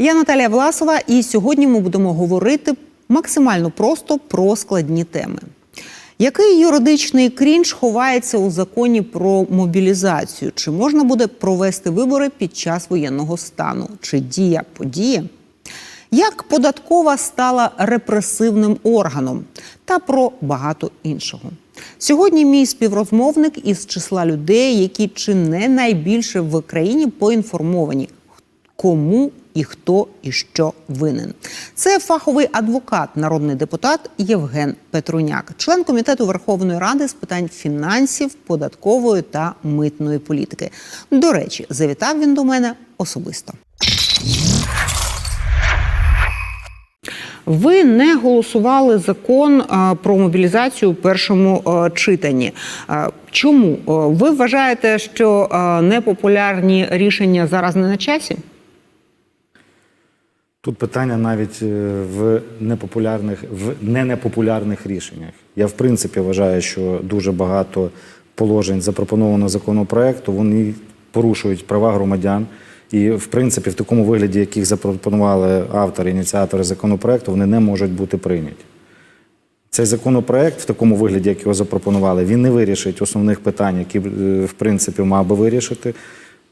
Я Наталія Власова, і сьогодні ми будемо говорити максимально просто про складні теми. Який юридичний крінж ховається у законі про мобілізацію? Чи можна буде провести вибори під час воєнного стану? Чи дія подіє? Як податкова стала репресивним органом та про багато іншого. Сьогодні мій співрозмовник із числа людей, які чи не найбільше в країні поінформовані, кому і хто і що винен. Це фаховий адвокат, народний депутат Євген Петруняк, член комітету Верховної Ради з питань фінансів, податкової та митної політики. До речі, завітав він до мене особисто. Ви не голосували закон про мобілізацію у першому читанні. Чому ви вважаєте, що непопулярні рішення зараз не на часі? Тут питання навіть е, в непопулярних, в не рішеннях. Я в принципі вважаю, що дуже багато положень запропонованого законопроекту вони порушують права громадян. І, в принципі, в такому вигляді, яких запропонували автори, ініціатори законопроекту, вони не можуть бути прийняті. Цей законопроект в такому вигляді, як його запропонували, він не вирішить основних питань, які е, в принципі мав би вирішити,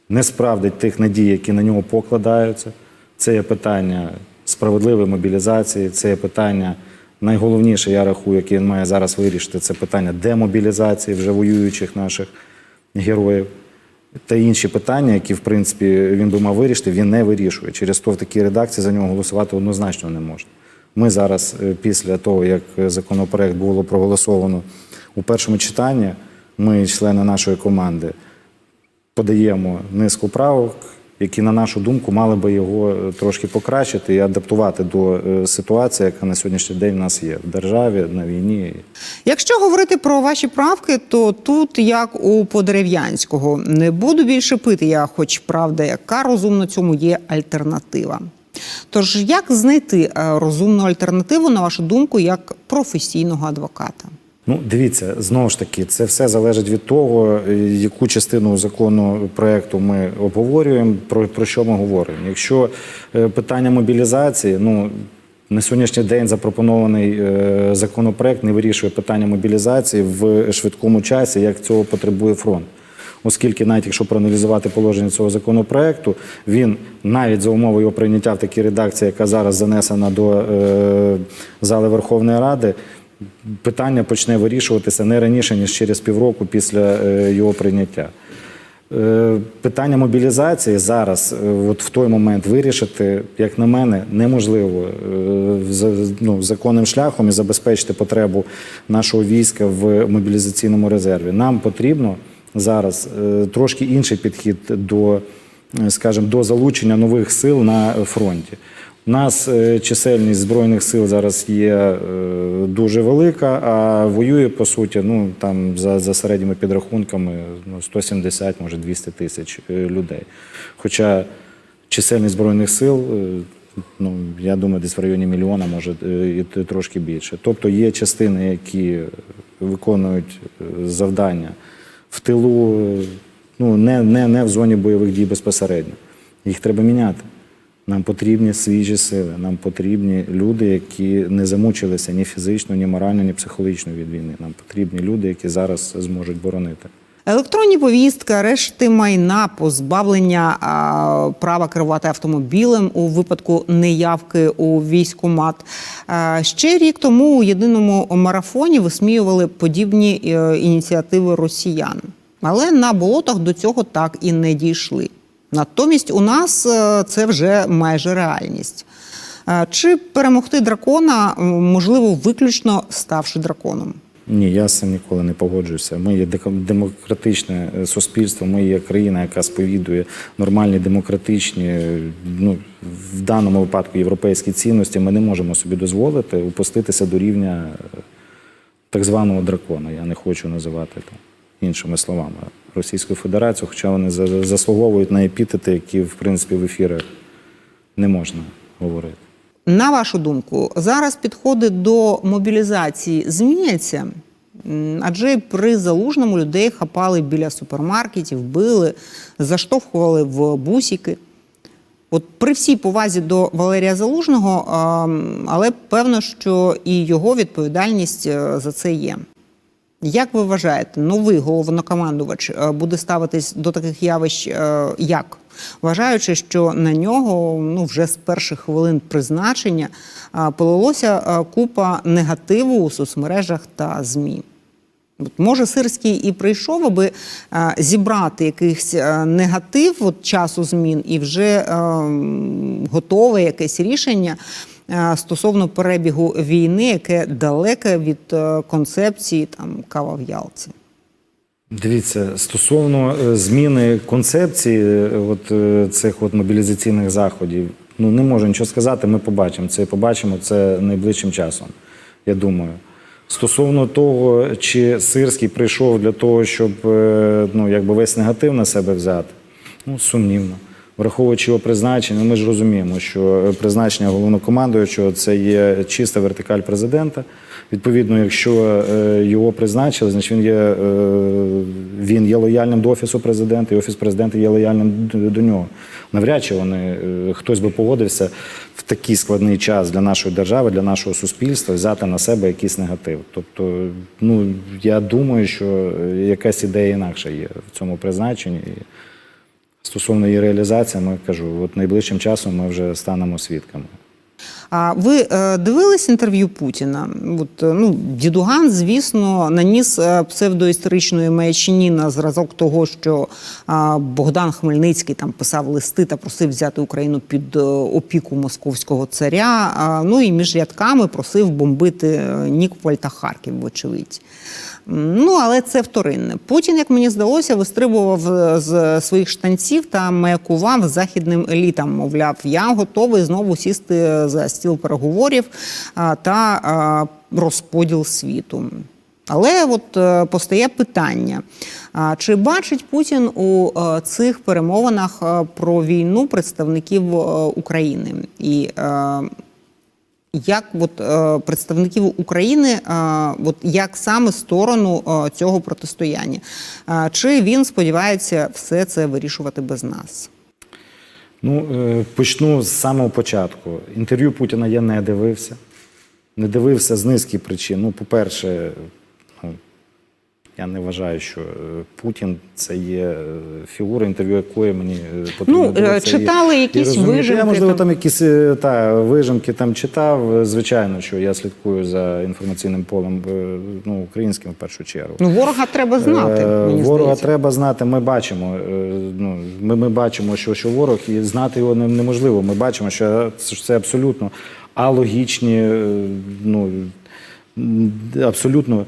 не справдить тих надій, які на нього покладаються. Це є питання справедливої мобілізації, це є питання найголовніше, я рахую, яке він має зараз вирішити, це питання демобілізації вже воюючих наших героїв. Та інші питання, які в принципі він би мав вирішити, він не вирішує. Через то в такій редакції за нього голосувати однозначно не можна. Ми зараз, е, після того, як законопроект було проголосовано у першому читанні, ми, члени нашої команди, подаємо низку правок, які, на нашу думку, мали би його е, трошки покращити і адаптувати до е, ситуації, яка на сьогоднішній день в нас є в державі, на війні. Якщо говорити про ваші правки, то тут як у Подерев'янського не буду більше пити. Я, хоч правда, яка розумна цьому є альтернатива. Тож, як знайти е, розумну альтернативу, на вашу думку, як професійного адвоката? Ну, дивіться, знову ж таки, це все залежить від того, е, яку частину закону проекту ми обговорюємо, про, про що ми говоримо. Якщо е, питання мобілізації, ну на сьогоднішній день запропонований е, законопроект не вирішує питання мобілізації в швидкому часі, як цього потребує фронт. Оскільки, навіть якщо проаналізувати положення цього законопроекту, він навіть за умови його прийняття в такій редакції, яка зараз занесена до е, зали Верховної Ради, питання почне вирішуватися не раніше, ніж через півроку після е, його прийняття. Е, Питання мобілізації зараз, е, от в той момент вирішити, як на мене, неможливо ну, законним шляхом і забезпечити потребу нашого війська в мобілізаційному резерві. Нам потрібно зараз трошки інший підхід до, скажімо, до залучення нових сил на фронті. Нас е, чисельність збройних сил зараз є е, дуже велика, а воює по суті, ну там за, за середніми підрахунками ну, 170, може 200 тисяч е, людей. Хоча чисельність збройних сил, ну я думаю, десь в районі мільйона, може і трошки більше. Тобто є частини, які виконують завдання в тилу, ну не, не, не в зоні бойових дій безпосередньо. Їх треба міняти. Нам потрібні свіжі сили, нам потрібні люди, які не замучилися ні фізично, ні морально, ні психологічно від війни. Нам потрібні люди, які зараз зможуть боронити. Електронні повістки, арешти майна, позбавлення а, права керувати автомобілем у випадку неявки у військкомат. А, ще рік тому у єдиному марафоні висміювали подібні е, ініціативи росіян, але на болотах до цього так і не дійшли. Натомість у нас е, це вже майже реальність. Е, Чи перемогти дракона можливо виключно ставши драконом? Ні, я цим ніколи не погоджуюся. Ми є демократичне е, суспільство, ми є країна, яка сповідує нормальні демократичні, ну в даному випадку європейські цінності. Ми не можемо собі дозволити опуститися до рівня так званого дракона. Я не хочу називати там іншими словами Російською Федерацією, хоча вони за- заслуговують на епітети, які в принципі в ефірах не можна говорити. На вашу думку, зараз підходи до мобілізації зміняться? Адже при залужному людей хапали біля супермаркетів, били, заштовхували в бусики. От при всій повазі до Валерія Залужного, але певно, що і його відповідальність е, за це є. Як ви вважаєте, новий головнокомандувач е, буде ставитись до таких явищ е, як? Вважаючи, що на нього ну вже з перших хвилин призначення е, полилося купа негативу у соцмережах та ЗМІ. От, може, Сирський і прийшов, аби е, зібрати якийсь е, негатив от, часу змін і вже е, готове якесь рішення стосовно перебігу війни, яке далеке від е, концепції там кава в Ялці. Дивіться, стосовно е, зміни концепції е, от, е, цих от мобілізаційних заходів, ну не можу нічого сказати, ми побачимо це побачимо це найближчим часом, я думаю. Стосовно того, чи Сирський прийшов для того, щоб е, ну, якби весь негатив на себе взяти, ну сумнівно. Враховуючи його призначення, ми ж розуміємо, що призначення головнокомандуючого це є чиста вертикаль президента. Відповідно, якщо е, його призначили, значить він є, е, він є лояльним до офісу президента, і офіс президента є лояльним до- нього. Навряд чи вони е, хтось би погодився в такий складний час для нашої держави, для нашого суспільства взяти на себе якийсь негатив. Тобто, ну я думаю, що е, якась ідея інакша є в цьому призначенні. Стосовно її реалізації, ми кажу, от найближчим часом ми вже станемо свідками. А ви е, дивились інтерв'ю Путіна? От, е, ну, Дідуган, звісно, наніс е, псевдоісторичної маячні на зразок того, що Богдан Хмельницький там писав листи та просив взяти Україну під опіку московського царя. Ну і між рядками просив бомбити Нікополь та Харків, вочевидь. Ну, але це вторинне. Путін, як мені здалося, вистрибував е, з своїх штанців та маякував західним елітам. Мовляв, я готовий знову сісти за стіл переговорів та розподіл світу. Але от е, постає питання: чи бачить Путін у е, цих перемовинах е, про війну представників е, України? І е, як от, е, представників України, е, от як саме сторону е, цього протистояння? Е, чи він сподівається все це вирішувати без нас? Ну, е, почну з самого початку. Інтерв'ю Путіна я не дивився. Не дивився з низки причин. Ну, по-перше, я не вважаю, що е, Путін це є е, фігура, інтерв'ю якої мені е, потрібно Ну, е, дивитися. Читали і якісь розуміти. вижимки Я, можливо, там? там якісь та, вижимки там читав. Звичайно, що я слідкую за інформаційним полем ну, українським в першу чергу. Ну, ворога треба знати. Мені ворога здається. треба знати. Ми бачимо. Ну ми, ми бачимо, що, що ворог і знати його неможливо. Ми бачимо, що це- це абсолютно алогічні, ну абсолютно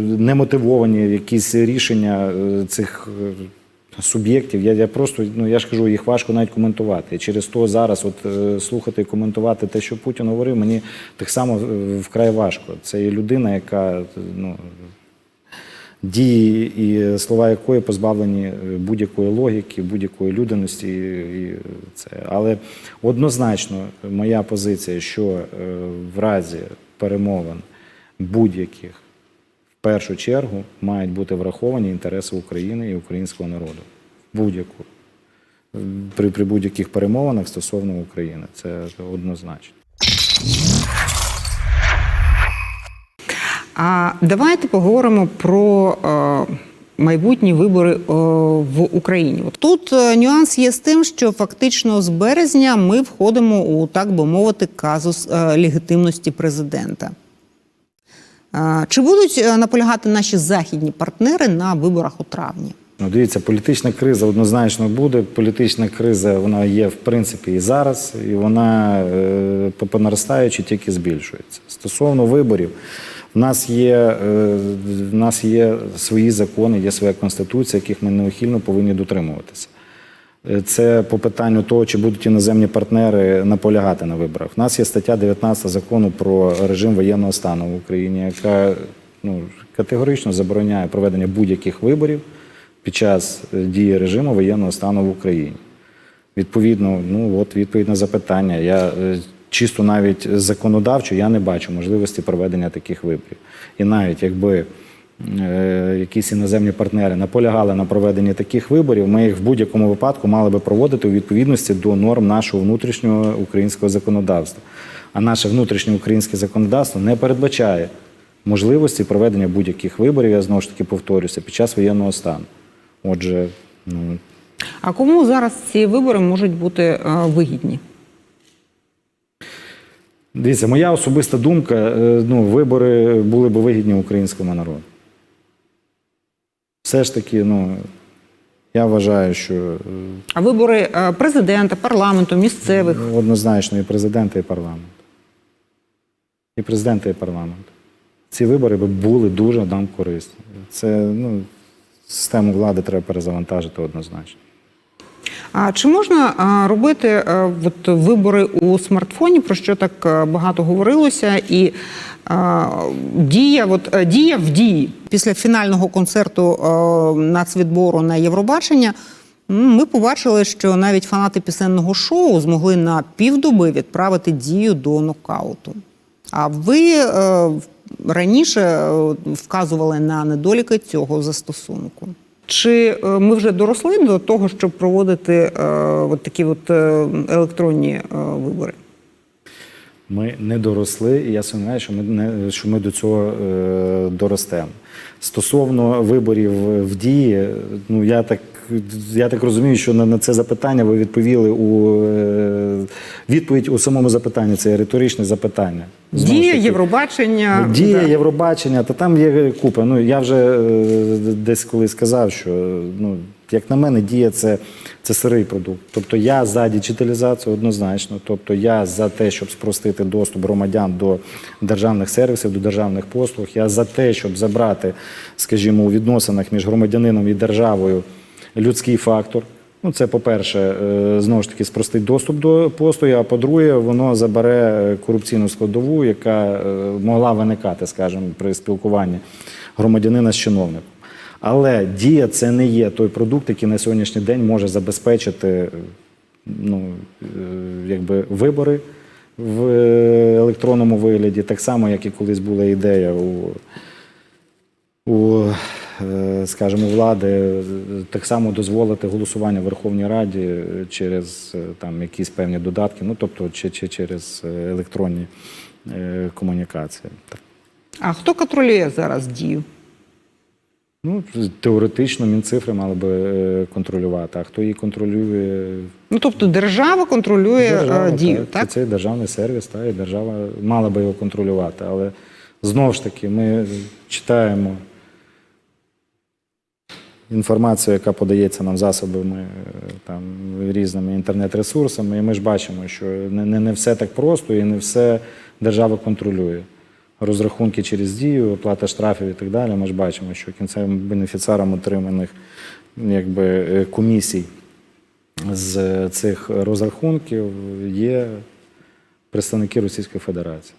немотивовані якісь рішення е, цих. е, Суб'єктів, я, я просто ну я ж кажу, їх важко навіть коментувати. Через то зараз, от е, слухати і коментувати те, що Путін говорив, мені так само вкрай важко. Це є людина, яка ну дії і слова якої позбавлені будь-якої логіки, будь-якої людяності. І, це. Але однозначно моя позиція, що в разі перемовин будь-яких першу чергу мають бути враховані інтереси України і українського народу. Будь-яку. При, при будь-яких перемовинах стосовно України. Це однозначно. А давайте поговоримо про е, майбутні вибори е, в Україні. Тут е, нюанс є з тим, що фактично з березня ми входимо у так би мовити казус е, легітимності президента. Чи будуть е, наполягати наші західні партнери на виборах у травні? Ну, дивіться, політична криза однозначно буде. Політична криза вона є в принципі і зараз, і вона е, по по тільки збільшується. Стосовно виборів, в нас є е, в нас є свої закони, є своя конституція, яких ми неухильно повинні дотримуватися. Е, Це по питанню того, чи будуть іноземні партнери наполягати на виборах. У нас є стаття 19 закону про режим воєнного стану в Україні, яка ну, категорично забороняє проведення будь-яких виборів під час е, дії режиму воєнного стану в Україні. Відповідно, ну от відповідь на запитання. Я е, чисто навіть законодавчо я не бачу можливості проведення таких виборів. І навіть якби якісь іноземні партнери наполягали на проведенні таких виборів, ми їх в будь-якому випадку мали би проводити у відповідності до норм нашого внутрішнього українського законодавства. А наше внутрішнє українське законодавство не передбачає можливості проведення будь-яких виборів, я знову ж таки повторюся, під час воєнного стану. Отже, ну, А кому зараз ці вибори можуть бути е, вигідні? Дивіться, моя особиста думка, е, ну, вибори були б вигідні українському народу. Все ж таки, ну, я вважаю, що е, А вибори е, президента, парламенту, місцевих. однозначно і президента, і парламент. І президента, і парламент. Ці вибори би були дуже нам корисні. Це, ну, систему влади треба перезавантажити однозначно. А чи можна робити от, вибори у смартфоні, про що так багато говорилося, і а, дія, от, дія в дії після фінального концерту а, нацвідбору на Євробачення? Ми побачили, що навіть фанати пісенного шоу змогли на півдоби відправити дію до нокауту. А ви е, раніше е, вказували на недоліки цього застосунку. Чи е, ми вже доросли до того, щоб проводити е, от такі от е, електронні е, вибори? Ми не доросли, і я сумніваюся, що ми не що ми до цього е, доростемо. Стосовно виборів в дії, ну я так. Я так розумію, що на, на це запитання ви відповіли у е, відповідь у самому запитанні. Це риторичне запитання. Знову Дія, Євробачення. Дія, да. Євробачення, та там є купа. Ну я вже е, десь коли сказав, що ну як на мене, дія це, це сирий продукт. Тобто я за діджиталізацію однозначно. Тобто я за те, щоб спростити доступ громадян до державних сервісів, до державних послуг. Я за те, щоб забрати, скажімо, у відносинах між громадянином і державою людський фактор. Ну, це, по-перше, е, знову ж таки, спростить доступ до постою, а по-друге, воно забере корупційну складову, яка е, могла виникати, скажімо, при спілкуванні громадянина з чиновником. Але дія це не є той продукт, який на сьогоднішній день може забезпечити е, ну, е, якби вибори в е, електронному вигляді, так само, як і колись була ідея у у, е, скажімо, влади е, так само дозволити голосування в Верховній Раді е, через е, там якісь певні додатки, ну тобто чи, чи через е, електронні е, комунікації. Так. А хто контролює зараз дію? Ну, теоретично Мінцифри мали би е, контролювати, а хто її контролює? Ну тобто держава контролює Держава, е, дію, так? так? Це, це державний сервіс, та, і держава мала би його контролювати. Але знову ж таки, ми читаємо інформацію, яка подається нам засобами е, там, різними інтернет-ресурсами, і ми ж бачимо, що не, не, не все так просто і не все держава контролює. Розрахунки через дію, оплата штрафів і так далі. Ми ж бачимо, що кінцевим бенефіціаром отриманих якби, е, комісій з цих розрахунків є представники Російської Федерації.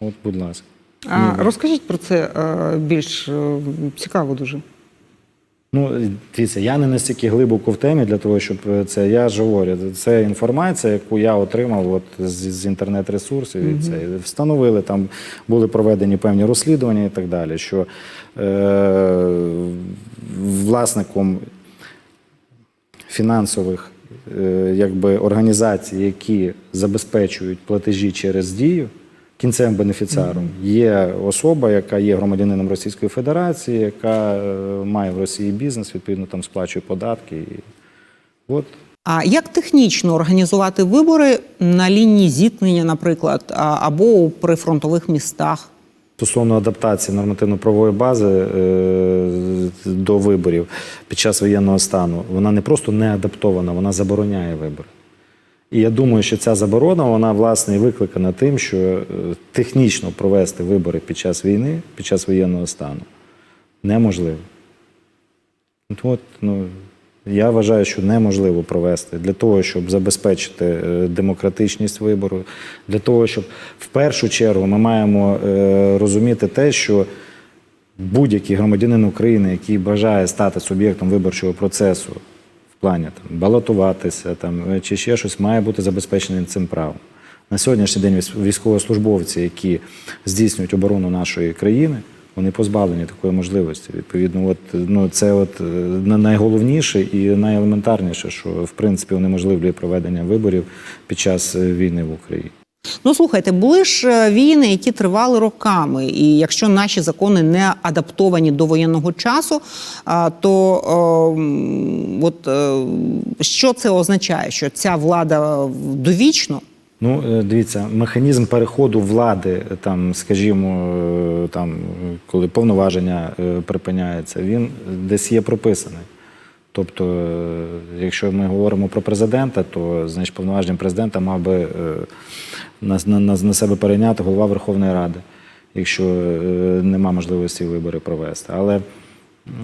От, будь ласка. А розкажіть про це е, більш е, цікаво дуже. Ну, дивіться, я не настільки глибоко в темі для того, щоб е, це. Я ж говорю, це інформація, яку я отримав от з, з інтернет-ресурсів. і це встановили там, були проведені певні розслідування і так далі. Що е, власником фінансових е, якби, організацій, які забезпечують платежі через дію. Кінцевим бенефіціаром є особа, яка є громадянином Російської Федерації, яка е, має в Росії бізнес, відповідно там сплачує податки. І от А як технічно організувати вибори на лінії зіткнення, наприклад, або у прифронтових містах? стосовно адаптації нормативно-правової бази е, до виборів під час воєнного стану, вона не просто не адаптована, вона забороняє вибори. І я думаю, що ця заборона, вона власне і викликана тим, що е, технічно провести вибори під час війни, під час воєнного стану неможливо. От, ну, я вважаю, що неможливо провести для того, щоб забезпечити е, демократичність вибору, для того, щоб в першу чергу ми маємо е, розуміти те, що будь-який громадянин України, який бажає стати суб'єктом виборчого процесу плані там, балотуватися там, е, чи ще щось, має бути забезпечений цим правом. На сьогоднішній день військ- військовослужбовці, які здійснюють оборону нашої країни, вони позбавлені такої можливості. Відповідно, от, ну, це от е, найголовніше і найелементарніше, що в принципі унеможливлює проведення виборів під час е, війни в Україні. Ну слухайте, були ж е, війни, які тривали роками, і якщо наші закони не адаптовані до воєнного часу, то е, от е, що це означає? Що ця влада довічно? Ну, е, дивіться, механізм переходу влади, е, там, скажімо, е, там, е, коли повноваження е, припиняється, він десь є прописаний. Тобто, е, якщо ми говоримо про президента, то значить повноваження президента мав би е, на, на, на, себе перейняти голова Верховної Ради, якщо е, нема можливості вибори провести. Але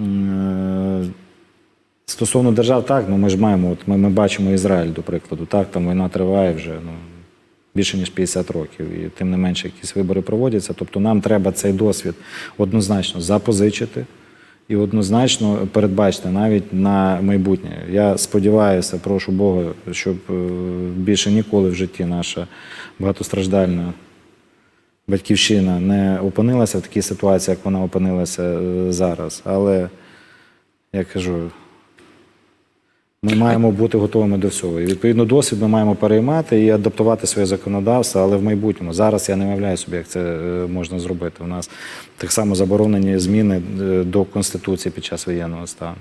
е, Стосовно держав, так, ну ми ж маємо, от ми, ми бачимо Ізраїль, до прикладу, так, там війна триває вже ну, більше ніж 50 років, і тим не менше якісь вибори проводяться. Тобто нам треба цей досвід однозначно запозичити і однозначно передбачити навіть на майбутнє. Я сподіваюся, прошу Бога, щоб е, більше ніколи в житті наша багатостраждальна батьківщина не опинилася в такій ситуації, як вона опинилася е, зараз. Але я кажу, ми маємо бути готовими до всього. І відповідно досвід ми маємо переймати і адаптувати своє законодавство, але в майбутньому. Зараз я не уявляю собі, як це е, можна зробити. У нас так само заборонені зміни е, до Конституції під час воєнного стану.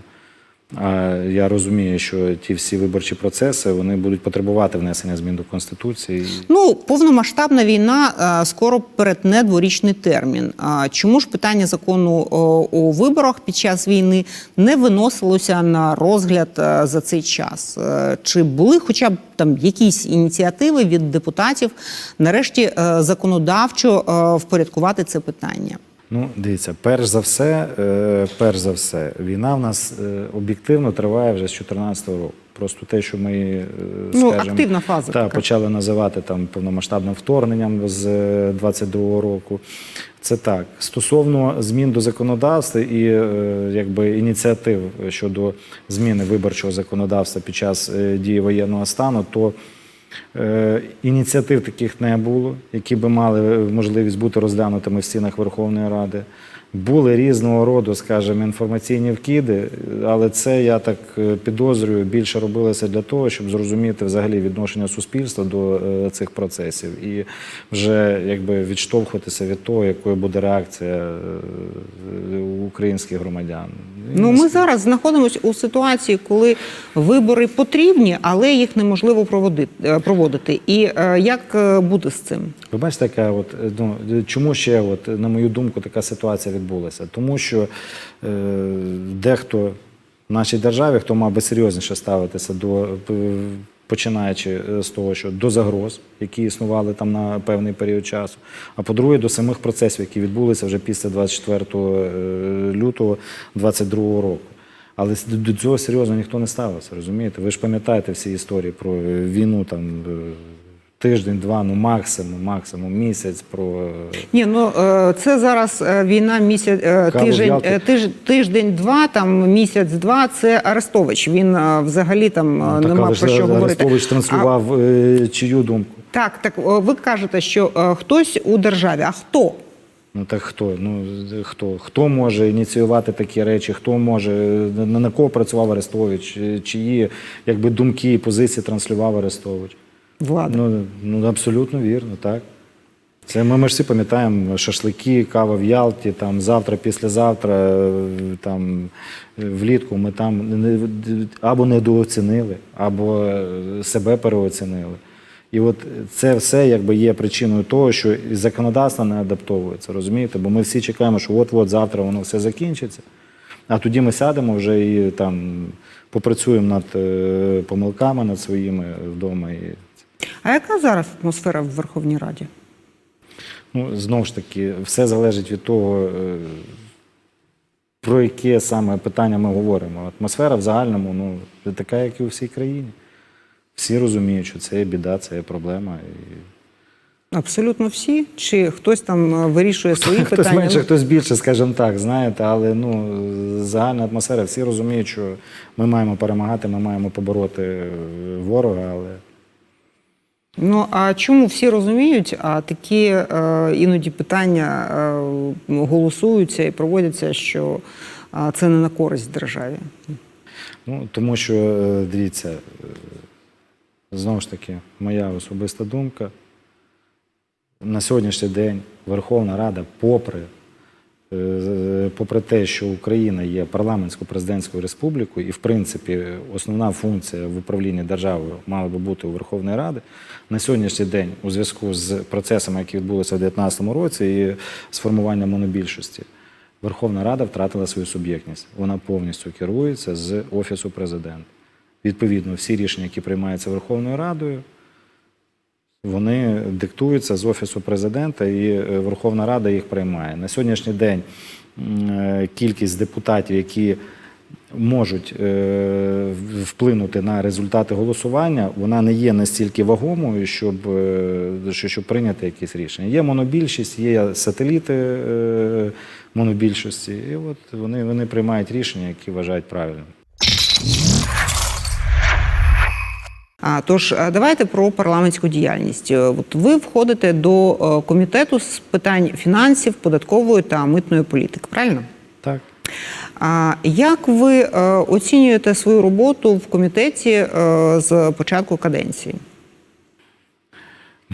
А я розумію, що ті всі виборчі процеси вони будуть потребувати внесення змін до Конституції. Ну, повномасштабна війна е, скоро перетне дворічний термін. А чому ж питання закону у виборах під час війни не виносилося на розгляд е, за цей час? Е, Чи були хоча б там якісь ініціативи від депутатів нарешті законодавчо впорядкувати це питання? Ну, дивіться, перш за все, е, перш за все, війна в нас е, об'єктивно триває вже з 2014 року. Просто те, що ми е, Ну, скажімо, активна фаза та, така. почали називати там повномасштабним вторгненням з е, 22 року. Це так. Стосовно змін до законодавства і якби ініціатив щодо зміни виборчого законодавства під час дії воєнного стану, то Ініціатив таких не було, які би мали можливість бути розглянутими в стінах Верховної Ради. Були різного роду, скажімо, інформаційні вкиди, але це я так е, підозрюю, більше робилося для того, щоб зрозуміти взагалі відношення суспільства до е, цих процесів і вже якби відштовхуватися від того, якою буде реакція е, українських громадян. Ну, ми зараз знаходимося у ситуації, коли вибори потрібні, але їх неможливо проводити, проводити. І як е, бути з цим? Ви бачите, яка от ну чому ще, от на мою думку, така ситуація відбулася? Тому що е, дехто в нашій державі, хто мав би серйозніше ставитися до е, починаючи е, з того, що до загроз, які існували там на певний період часу. А по-друге, до самих процесів, які відбулися вже після 24 е, лютого 22 року. Але до цього серйозно ніхто не ставився, розумієте? Ви ж пам'ятаєте всі історії про війну там е, тиждень, два, ну максимум, максимум місяць про е, Ні, ну е, це зараз е, війна місяць тиждень, тиж, тиждень, два, там місяць, два. Це Арестович. Він взагалі там Ну, так, нема про що говорити. Арестович транслював е, чию думку. Так, так ви кажете, що хтось у державі. А хто? Ну так хто? Ну хто? Хто може ініціювати такі речі? Хто може на, кого працював Арестович? Чиї якби думки і позиції транслював Арестович? Влада. Ну, ну абсолютно вірно, так. Це ми, ми ж всі пам'ятаємо шашлики, кава в Ялті, там завтра, післязавтра, е, там влітку ми там або недооцінили, або е, себе переоцінили. І от це все якби є причиною того, що законодавство не адаптовується, розумієте? Бо ми всі чекаємо, що от-от завтра воно все закінчиться. А тоді ми сядемо вже і там попрацюємо над е, помилками, над своїми вдома. І А яка зараз атмосфера в Верховній Раді? Ну, знову ж таки, все залежить від того, е, про яке саме питання ми говоримо. Атмосфера в загальному ну, така, як і у всій країні. Всі розуміють, що це є біда, це є проблема. І... Абсолютно всі? Чи хтось там е, вирішує свої Хтось питання? менше, хтось більше, скажімо так, знаєте, але ну, загальна атмосфера, всі розуміють, що ми маємо перемагати, ми маємо побороти е, ворога, але Ну а чому всі розуміють, а такі е, іноді питання е, голосуються і проводяться, що е, це не на користь державі? Ну, тому що, е, дивіться, е, знову ж таки, моя особиста думка. На сьогоднішній день Верховна Рада, попри, попри те, що Україна є парламентсько-президентською республікою, і, в принципі, основна функція в управлінні державою мала би бути у Верховної Ради, на сьогоднішній день, у зв'язку з процесами, які відбулися в 2019 році, і з формуванням монобільшості, Верховна Рада втратила свою суб'єктність. Вона повністю керується з Офісу президента. Відповідно, всі рішення, які приймаються Верховною Радою, вони диктуються з Офісу президента, і е, Верховна Рада їх приймає. На сьогоднішній день е, кількість депутатів, які можуть е, вплинути на результати голосування, вона не є настільки вагомою, щоб, щоб прийняти якісь рішення. Є монобільшість, є сателіти монобільшості, і от вони, вони приймають рішення, які вважають правильними. А тож е, давайте про парламентську діяльність. Е, От ви входите до е, комітету з питань фінансів, податкової та митної політики, правильно? Так. А як ви оцінюєте свою роботу в комітеті з початку каденції?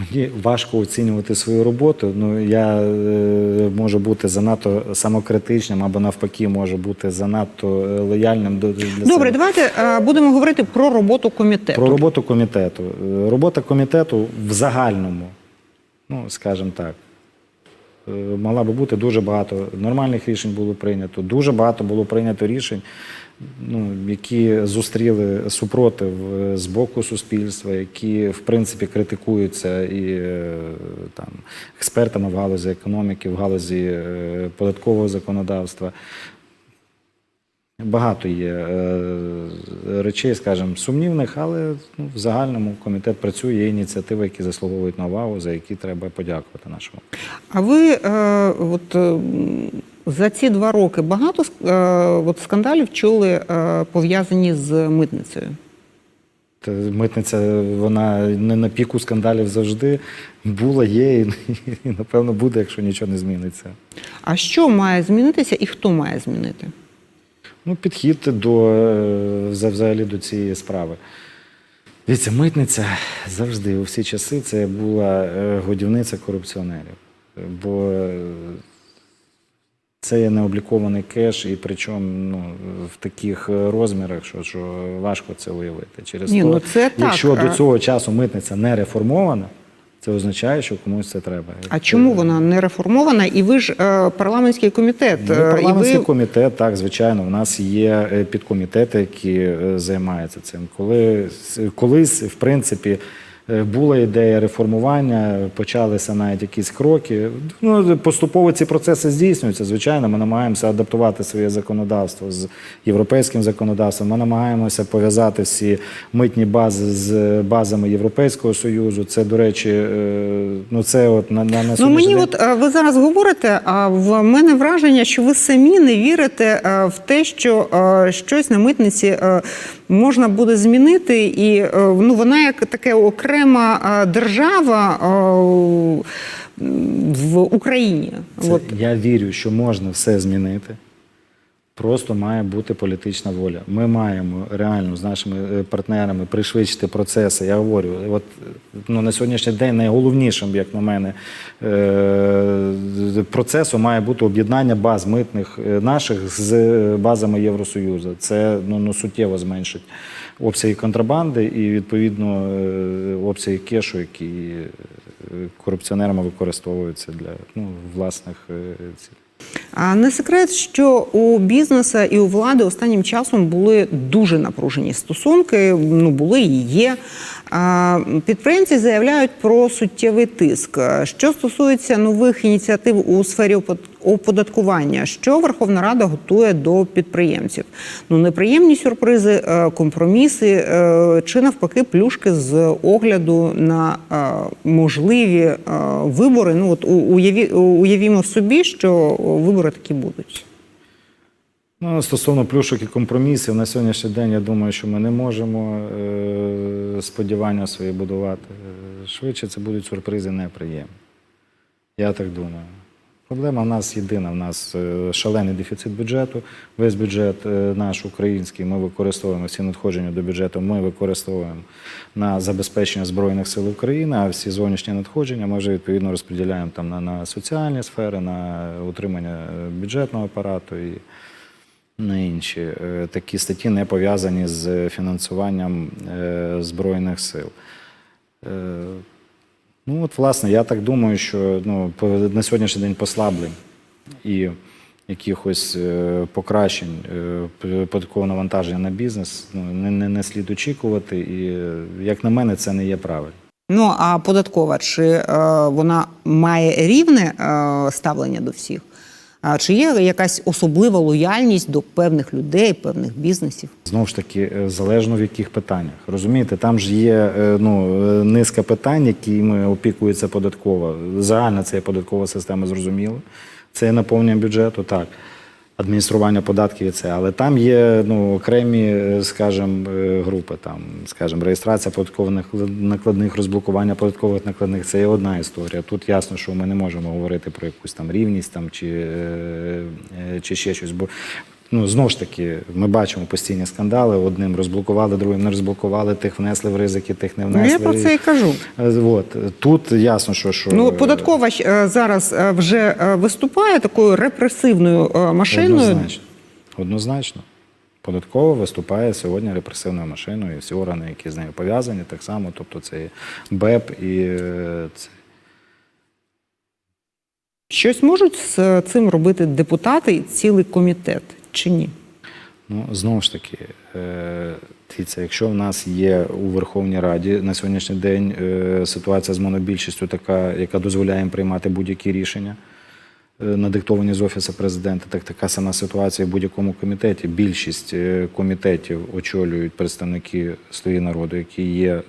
Мені важко оцінювати свою роботу. Ну я е, можу бути занадто самокритичним або навпаки, можу бути занадто е, лояльним до для Добре, себе. давайте е, будемо говорити про роботу комітету. Про роботу комітету. Е, Робота комітету в загальному, ну скажімо так, е, мала би бути дуже багато нормальних рішень було прийнято. Дуже багато було прийнято рішень, ну, які зустріли супротив е, з боку суспільства, які в принципі критикуються і е, там експертами в галузі економіки, в галузі е, податкового законодавства. Багато є речей, скажімо, сумнівних, але ну, в загальному комітет працює, є ініціативи, які заслуговують на увагу, за які треба подякувати нашому. А ви от, за ці два роки багато е, от, скандалів чули е, пов'язані з митницею? Митниця, вона не на піку скандалів завжди була, є і, і напевно буде, якщо нічого не зміниться. А що має змінитися і хто має змінити? Ну, підхід до е, взагалі до цієї справи. Дивіться, митниця завжди у всі часи це була годівниця корупціонерів. Бо це є необлікований кеш, і причому ну, в таких е, розмірах, що, що важко це уявити. Через Ні, то, ну це так, якщо а- до цього часу митниця не реформована, це означає, що комусь це треба. А чому вона не реформована? І ви ж е, парламентський комітет. Ми е, парламентський і ви... комітет, так, звичайно, у нас є е, підкомітети, які займаються цим. Коли колись, в принципі, була ідея реформування, почалися навіть якісь кроки. Ну, поступово ці процеси здійснюються. Звичайно, ми намагаємося адаптувати своє законодавство з європейським законодавством. Ми намагаємося пов'язати всі митні бази з базами Європейського союзу. Це, до речі, е, ну це от на, на, на Ну мені день- от е, ви зараз говорите, а в мене враження, що ви самі не вірите е, в те, що е, щось на митниці е, можна буде змінити, і е, ну вона як така окрема е, держава е, в Україні. Це, От. Я вірю, що можна все змінити. Просто має бути політична воля. Ми маємо реально з нашими е, партнерами пришвидшити процеси. Я говорю, от ну, на сьогоднішній день найголовнішим, як на мене, е, процесом має бути об'єднання баз митних е, наших з базами Євросоюзу. Це ну, ну, суттєво зменшить обсяги контрабанди і відповідно обсяги кешу, які корупціонерами використовуються для ну, власних цілей. Не секрет, що у бізнеса і у влади останнім часом були дуже напружені стосунки. Ну були і є. Підприємці заявляють про суттєвий тиск. Що стосується нових ініціатив у сфері оподаткування, що Верховна Рада готує до підприємців? Ну неприємні сюрпризи, е, компроміси е, чи навпаки плюшки з огляду на е, можливі вибори. Ну от уяві, уявімо собі, що вибори такі будуть. Ну, стосовно плюшок і компромісів, на сьогоднішній день я думаю, що ми не можемо е, сподівання свої будувати. Е, швидше це будуть сюрпризи неприємні. Я так думаю. Проблема в нас єдина. В нас е, шалений дефіцит бюджету. Весь бюджет наш український ми використовуємо всі надходження до бюджету. Ми використовуємо на забезпечення збройних сил України. А всі зовнішні надходження ми вже відповідно розподіляємо там на, на соціальні сфери, на утримання бюджетного апарату і на інші Е, такі статті не пов'язані з фінансуванням е, збройних сил. Е, Ну, от, власне, я так думаю, що ну, на сьогоднішній день послаблень і якихось покращень податкового навантаження на бізнес ну, не, не, не слід очікувати. І, як на мене, це не є правильно. Ну а податкова, чи е, вона має рівне е, ставлення до всіх? Чи є якась особлива лояльність до певних людей, певних бізнесів? Знову ж таки, е, залежно в яких питаннях. Розумієте, там ж є е, ну, е, низка питань, якими опікується податкова. Загальна це є податкова система, зрозуміло. Це наповнення бюджету, так. Адміністрування податків і це, але там є ну, окремі, е, скажімо, е, групи, там, скажімо, реєстрація податкових накладних, розблокування податкових накладних це є одна історія. Тут ясно, що ми не можемо говорити про якусь там рівність там, чи, е, чи ще щось. Бо ну, знову ж таки, ми бачимо постійні скандали. Одним розблокували, другим не розблокували, тих внесли в ризики, тих не Ну, внесли. я про це і кажу. Е, От. Тут ясно, що. що Ну, податкова е, зараз е, вже е, виступає такою репресивною е, машиною. Однозначно. Однозначно. Податково виступає сьогодні репресивною машиною, і всі органи, які з нею пов'язані, так само. Тобто це і БЕП і е, це. Щось можуть з цим робити депутати і цілий комітет чи ні? Ну, знову ж таки, е, дивіться, якщо в нас є у Верховній Раді на сьогоднішній день е, ситуація з монобільшістю така, яка дозволяє їм приймати будь-які рішення, е, надиктовані з Офісу президента, так така сама ситуація в будь-якому комітеті. Більшість комітетів очолюють представники «Слуги народу, які є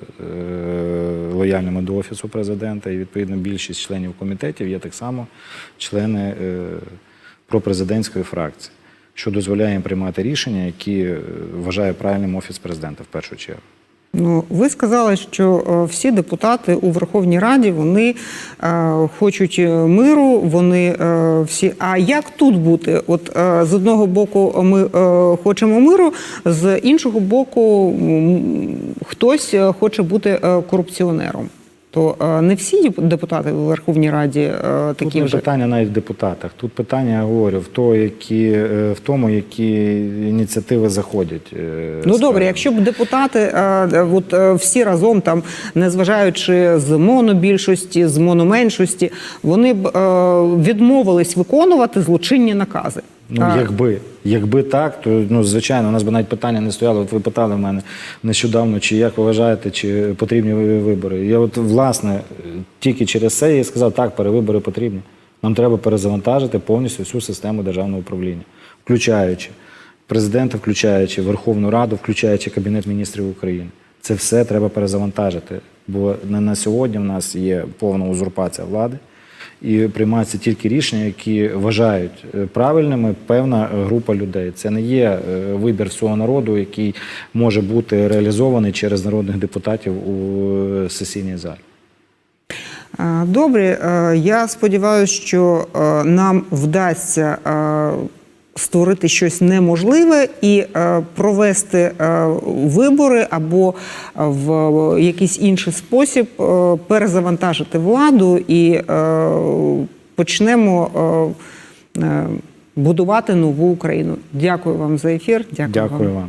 лояльними до Офісу президента, і відповідно більшість членів комітетів є так само члени пропрезидентської фракції, що дозволяє їм приймати рішення, які е, вважає правильним Офіс президента в першу чергу. Ну, ви сказали, що е, всі депутати у Верховній Раді вони е, хочуть е, миру. Вони е, всі. А як тут бути? От е, з одного боку, ми е, хочемо миру, з іншого боку, хтось хоче бути корупціонером. То е, не всі деп- депутати у Верховній Раді е, Тут такі не вже. питання навіть в депутатах. Тут питання, я говорю, в, то, які, е, в тому, які ініціативи заходять. Ну добре, якщо б депутати от, всі разом, там, незважаючи з монобільшості, з мономеншості, вони б відмовились виконувати злочинні накази. Ну, А, якби, якби так, то ну, звичайно, у нас би навіть питання не стояло. От ви питали в мене нещодавно, чи як ви вважаєте, чи потрібні вибори. Я от власне тільки через це я сказав, так, перевибори потрібні. Нам треба перезавантажити повністю всю систему державного управління, включаючи президента, включаючи Верховну Раду, включаючи Кабінет міністрів України. Це все треба перезавантажити. Бо на, на сьогодні в нас є повна узурпація влади і приймаються тільки рішення, які вважають е, правильними певна е, група людей. Це не є е, вибір всього народу, який може бути реалізований через народних депутатів у сесійній залі. Добре, я сподіваюся, що нам вдасться створити щось неможливе і е, провести е, вибори або в якийсь інший спосіб е, перезавантажити владу і е, почнемо е, е, будувати нову Україну. Дякую вам за ефір. Дякую, Дякую вам.